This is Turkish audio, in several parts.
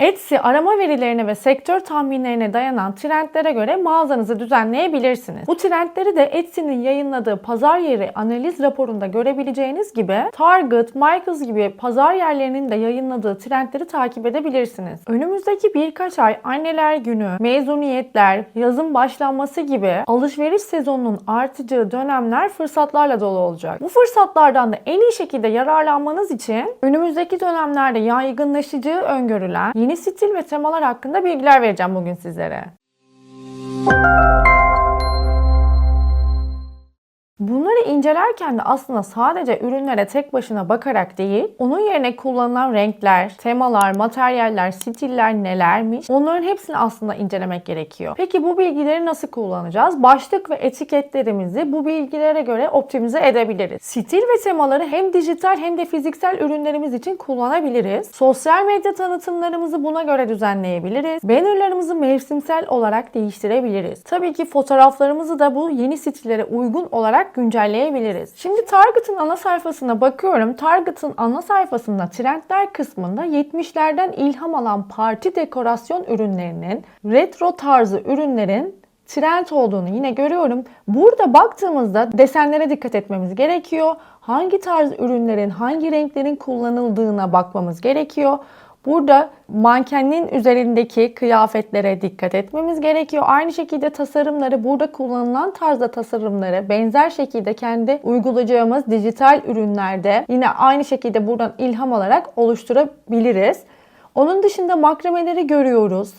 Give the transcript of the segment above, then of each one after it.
Etsy arama verilerine ve sektör tahminlerine dayanan trendlere göre mağazanızı düzenleyebilirsiniz. Bu trendleri de Etsy'nin yayınladığı pazar yeri analiz raporunda görebileceğiniz gibi Target, Michaels gibi pazar yerlerinin de yayınladığı trendleri takip edebilirsiniz. Önümüzdeki birkaç ay anneler günü, mezuniyetler, yazın başlanması gibi alışveriş sezonunun artacağı dönemler fırsatlarla dolu olacak. Bu fırsatlardan da en iyi şekilde yararlanmanız için önümüzdeki dönemlerde yaygınlaşacağı öngörülen yeni stil ve temalar hakkında bilgiler vereceğim bugün sizlere. Bunları incelerken de aslında sadece ürünlere tek başına bakarak değil, onun yerine kullanılan renkler, temalar, materyaller, stiller nelermiş onların hepsini aslında incelemek gerekiyor. Peki bu bilgileri nasıl kullanacağız? Başlık ve etiketlerimizi bu bilgilere göre optimize edebiliriz. Stil ve temaları hem dijital hem de fiziksel ürünlerimiz için kullanabiliriz. Sosyal medya tanıtımlarımızı buna göre düzenleyebiliriz. Bannerlarımızı mevsimsel olarak değiştirebiliriz. Tabii ki fotoğraflarımızı da bu yeni stillere uygun olarak güncelleyebiliriz. Şimdi Target'ın ana sayfasına bakıyorum. Target'ın ana sayfasında trendler kısmında 70'lerden ilham alan parti dekorasyon ürünlerinin retro tarzı ürünlerin trend olduğunu yine görüyorum. Burada baktığımızda desenlere dikkat etmemiz gerekiyor. Hangi tarz ürünlerin, hangi renklerin kullanıldığına bakmamız gerekiyor. Burada mankenin üzerindeki kıyafetlere dikkat etmemiz gerekiyor. Aynı şekilde tasarımları burada kullanılan tarzda tasarımları benzer şekilde kendi uygulayacağımız dijital ürünlerde yine aynı şekilde buradan ilham alarak oluşturabiliriz. Onun dışında makrameleri görüyoruz.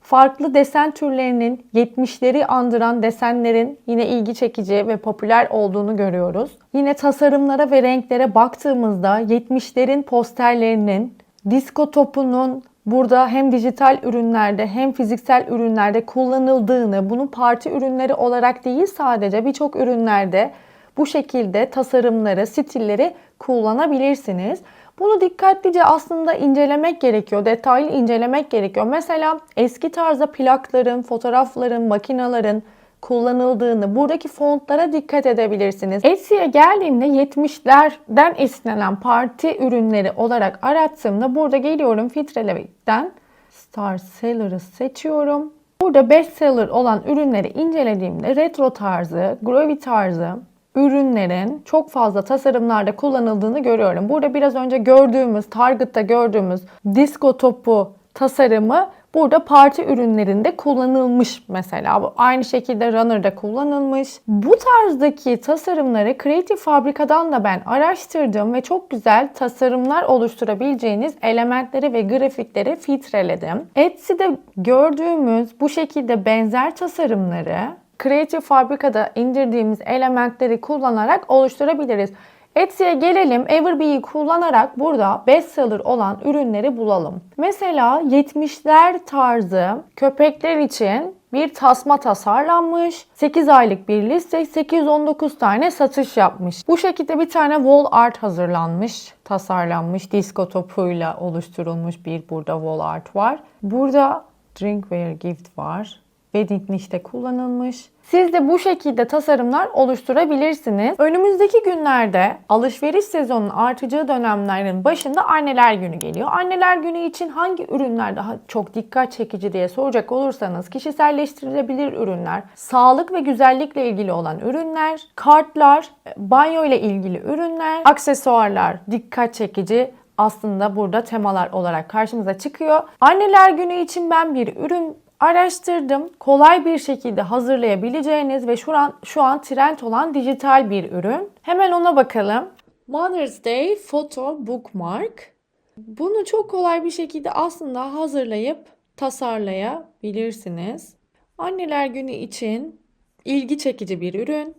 Farklı desen türlerinin 70'leri andıran desenlerin yine ilgi çekici ve popüler olduğunu görüyoruz. Yine tasarımlara ve renklere baktığımızda 70'lerin posterlerinin disko topunun burada hem dijital ürünlerde hem fiziksel ürünlerde kullanıldığını, bunun parti ürünleri olarak değil sadece birçok ürünlerde bu şekilde tasarımları, stilleri kullanabilirsiniz. Bunu dikkatlice aslında incelemek gerekiyor, detaylı incelemek gerekiyor. Mesela eski tarzda plakların, fotoğrafların, makinaların kullanıldığını, buradaki fontlara dikkat edebilirsiniz. Etsy'ye geldiğimde 70'lerden esinlenen parti ürünleri olarak arattığımda burada geliyorum filtrelevikten Star Seller'ı seçiyorum. Burada bestseller olan ürünleri incelediğimde retro tarzı, groovy tarzı, ürünlerin çok fazla tasarımlarda kullanıldığını görüyorum. Burada biraz önce gördüğümüz, Target'ta gördüğümüz disco topu tasarımı burada parti ürünlerinde kullanılmış mesela. Aynı şekilde Runner'da kullanılmış. Bu tarzdaki tasarımları Creative Fabrica'dan da ben araştırdım ve çok güzel tasarımlar oluşturabileceğiniz elementleri ve grafikleri filtreledim. Etsy'de gördüğümüz bu şekilde benzer tasarımları Creative Fabrica'da indirdiğimiz elementleri kullanarak oluşturabiliriz. Etsy'ye gelelim. Everbee'yi kullanarak burada bestseller olan ürünleri bulalım. Mesela 70'ler tarzı köpekler için bir tasma tasarlanmış. 8 aylık bir liste 819 tane satış yapmış. Bu şekilde bir tane wall art hazırlanmış, tasarlanmış. Disco topuyla oluşturulmuş bir burada wall art var. Burada drinkware gift var. Wedding nişte kullanılmış. Siz de bu şekilde tasarımlar oluşturabilirsiniz. Önümüzdeki günlerde alışveriş sezonunun artacağı dönemlerin başında anneler günü geliyor. Anneler günü için hangi ürünler daha çok dikkat çekici diye soracak olursanız kişiselleştirilebilir ürünler, sağlık ve güzellikle ilgili olan ürünler, kartlar, banyo ile ilgili ürünler, aksesuarlar dikkat çekici aslında burada temalar olarak karşımıza çıkıyor. Anneler günü için ben bir ürün araştırdım. Kolay bir şekilde hazırlayabileceğiniz ve şu an şu an trend olan dijital bir ürün. Hemen ona bakalım. Mother's Day Photo Bookmark. Bunu çok kolay bir şekilde aslında hazırlayıp tasarlayabilirsiniz. Anneler günü için ilgi çekici bir ürün.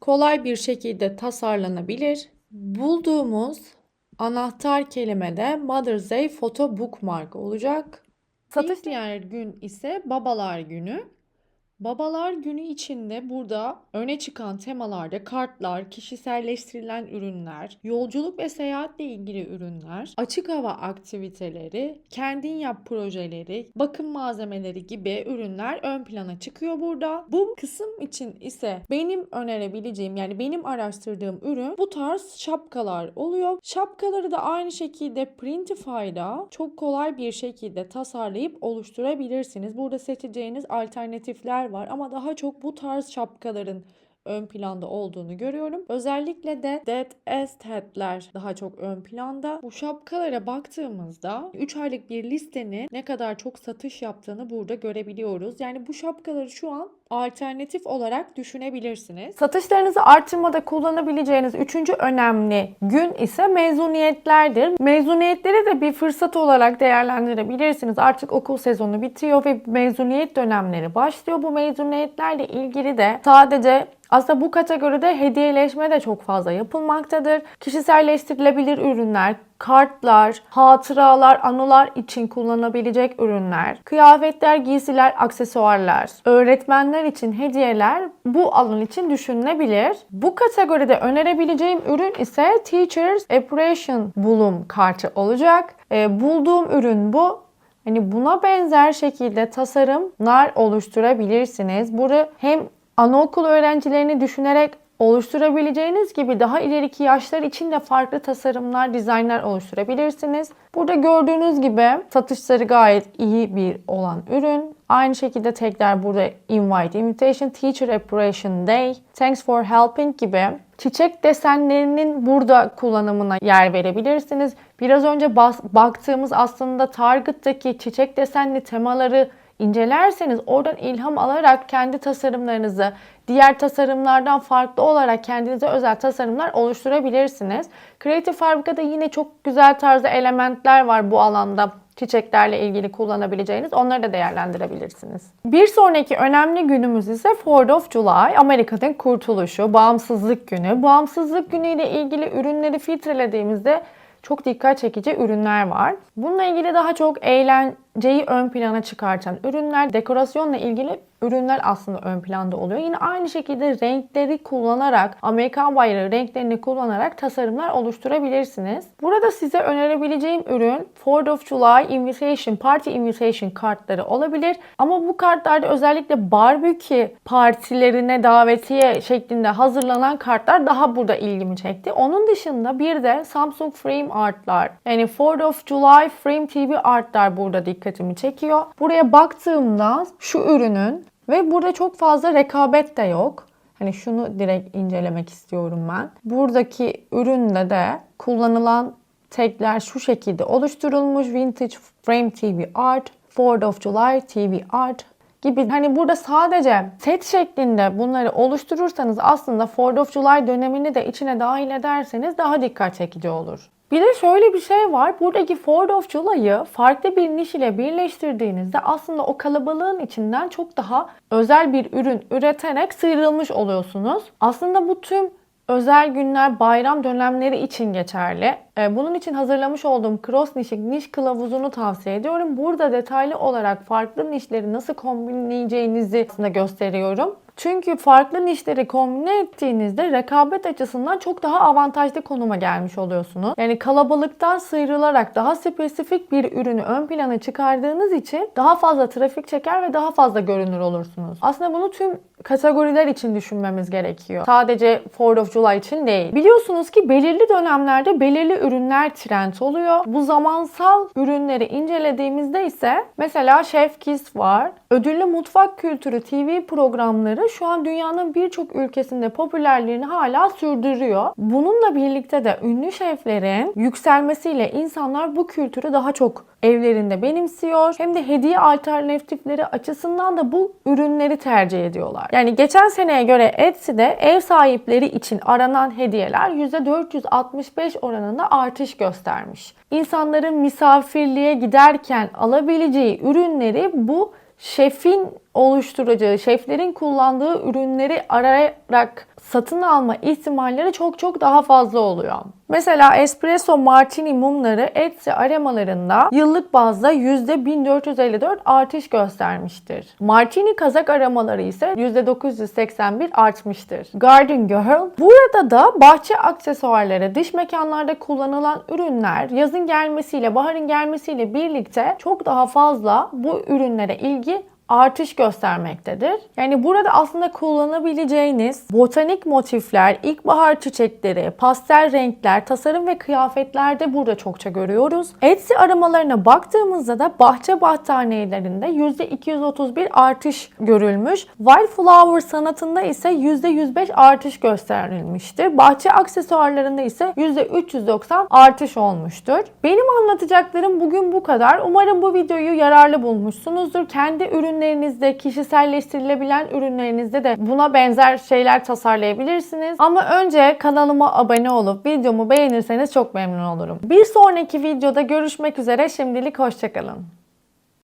Kolay bir şekilde tasarlanabilir. Bulduğumuz anahtar kelime de Mother's Day Photo Bookmark olacak. Satış diğer gün ise babalar günü. Babalar günü içinde burada öne çıkan temalarda kartlar, kişiselleştirilen ürünler, yolculuk ve seyahatle ilgili ürünler, açık hava aktiviteleri, kendin yap projeleri, bakım malzemeleri gibi ürünler ön plana çıkıyor burada. Bu kısım için ise benim önerebileceğim yani benim araştırdığım ürün bu tarz şapkalar oluyor. Şapkaları da aynı şekilde Printify'da çok kolay bir şekilde tasarlayıp oluşturabilirsiniz. Burada seçeceğiniz alternatifler var ama daha çok bu tarz şapkaların ön planda olduğunu görüyorum. Özellikle de Dead Estet'ler daha çok ön planda. Bu şapkalara baktığımızda 3 aylık bir listenin ne kadar çok satış yaptığını burada görebiliyoruz. Yani bu şapkaları şu an alternatif olarak düşünebilirsiniz. Satışlarınızı artırmada kullanabileceğiniz üçüncü önemli gün ise mezuniyetlerdir. Mezuniyetleri de bir fırsat olarak değerlendirebilirsiniz. Artık okul sezonu bitiyor ve mezuniyet dönemleri başlıyor. Bu mezuniyetlerle ilgili de sadece aslında bu kategoride hediyeleşme de çok fazla yapılmaktadır. Kişiselleştirilebilir ürünler, kartlar, hatıralar, anılar için kullanabilecek ürünler, kıyafetler, giysiler, aksesuarlar, öğretmenler için hediyeler bu alan için düşünülebilir. Bu kategoride önerebileceğim ürün ise Teachers Appreciation Bulum kartı olacak. E, bulduğum ürün bu. Hani buna benzer şekilde tasarımlar oluşturabilirsiniz. Burada hem anaokul öğrencilerini düşünerek oluşturabileceğiniz gibi daha ileriki yaşlar için de farklı tasarımlar, dizaynlar oluşturabilirsiniz. Burada gördüğünüz gibi satışları gayet iyi bir olan ürün. Aynı şekilde tekrar burada invite, invitation, teacher appreciation day, thanks for helping gibi çiçek desenlerinin burada kullanımına yer verebilirsiniz. Biraz önce baktığımız aslında Target'taki çiçek desenli temaları incelerseniz oradan ilham alarak kendi tasarımlarınızı diğer tasarımlardan farklı olarak kendinize özel tasarımlar oluşturabilirsiniz. Creative Fabrica'da yine çok güzel tarzda elementler var bu alanda çiçeklerle ilgili kullanabileceğiniz onları da değerlendirebilirsiniz. Bir sonraki önemli günümüz ise 4th of July, Amerika'nın kurtuluşu, bağımsızlık günü. Bağımsızlık günü ile ilgili ürünleri filtrelediğimizde çok dikkat çekici ürünler var. Bununla ilgili daha çok eğlenceyi ön plana çıkartan ürünler, dekorasyonla ilgili ürünler aslında ön planda oluyor. Yine aynı şekilde renkleri kullanarak, Amerikan bayrağı renklerini kullanarak tasarımlar oluşturabilirsiniz. Burada size önerebileceğim ürün 4th of July Invitation, Party Invitation kartları olabilir. Ama bu kartlarda özellikle barbekü partilerine davetiye şeklinde hazırlanan kartlar daha burada ilgimi çekti. Onun dışında bir de Samsung Frame Art'lar yani 4th of July Frame TV Art'lar burada dikkatimi çekiyor. Buraya baktığımda şu ürünün ve burada çok fazla rekabet de yok. Hani şunu direkt incelemek istiyorum ben. Buradaki üründe de kullanılan tagler şu şekilde oluşturulmuş. Vintage Frame TV Art, 4th of July TV Art gibi hani burada sadece set şeklinde bunları oluşturursanız aslında 4th of July dönemini de içine dahil ederseniz daha dikkat çekici olur. Bir de şöyle bir şey var. Buradaki 4th of July'ı farklı bir niş ile birleştirdiğinizde aslında o kalabalığın içinden çok daha özel bir ürün üreterek sıyrılmış oluyorsunuz. Aslında bu tüm özel günler, bayram dönemleri için geçerli. Ee, bunun için hazırlamış olduğum Cross Niş'in niş kılavuzunu tavsiye ediyorum. Burada detaylı olarak farklı nişleri nasıl kombinleyeceğinizi aslında gösteriyorum. Çünkü farklı nişleri kombine ettiğinizde rekabet açısından çok daha avantajlı konuma gelmiş oluyorsunuz. Yani kalabalıktan sıyrılarak daha spesifik bir ürünü ön plana çıkardığınız için daha fazla trafik çeker ve daha fazla görünür olursunuz. Aslında bunu tüm kategoriler için düşünmemiz gerekiyor. Sadece 4th of July için değil. Biliyorsunuz ki belirli dönemlerde belirli ürünler trend oluyor. Bu zamansal ürünleri incelediğimizde ise mesela Chef Kiss var. Ödüllü mutfak kültürü TV programları şu an dünyanın birçok ülkesinde popülerliğini hala sürdürüyor. Bununla birlikte de ünlü şeflerin yükselmesiyle insanlar bu kültürü daha çok evlerinde benimsiyor. Hem de hediye alternatifleri açısından da bu ürünleri tercih ediyorlar. Yani geçen seneye göre Etsy'de ev sahipleri için aranan hediyeler %465 oranında artış göstermiş. İnsanların misafirliğe giderken alabileceği ürünleri bu şefin oluşturacağı, şeflerin kullandığı ürünleri arayarak satın alma ihtimalleri çok çok daha fazla oluyor. Mesela espresso martini mumları Etsy aramalarında yıllık bazda %1454 artış göstermiştir. Martini kazak aramaları ise %981 artmıştır. Garden Girl burada da bahçe aksesuarları, dış mekanlarda kullanılan ürünler yazın gelmesiyle, baharın gelmesiyle birlikte çok daha fazla bu ürünlere ilgi artış göstermektedir. Yani burada aslında kullanabileceğiniz botanik motifler, ilkbahar çiçekleri, pastel renkler, tasarım ve kıyafetlerde burada çokça görüyoruz. Etsy aramalarına baktığımızda da bahçe battaniyelerinde %231 artış görülmüş. Wildflower sanatında ise %105 artış gösterilmiştir. Bahçe aksesuarlarında ise %390 artış olmuştur. Benim anlatacaklarım bugün bu kadar. Umarım bu videoyu yararlı bulmuşsunuzdur. Kendi ürünlerinizde, kişiselleştirilebilen ürünlerinizde de buna benzer şeyler tasarlayabilirsiniz. Ama önce kanalıma abone olup videomu beğenirseniz çok memnun olurum. Bir sonraki videoda görüşmek üzere. Şimdilik hoşçakalın.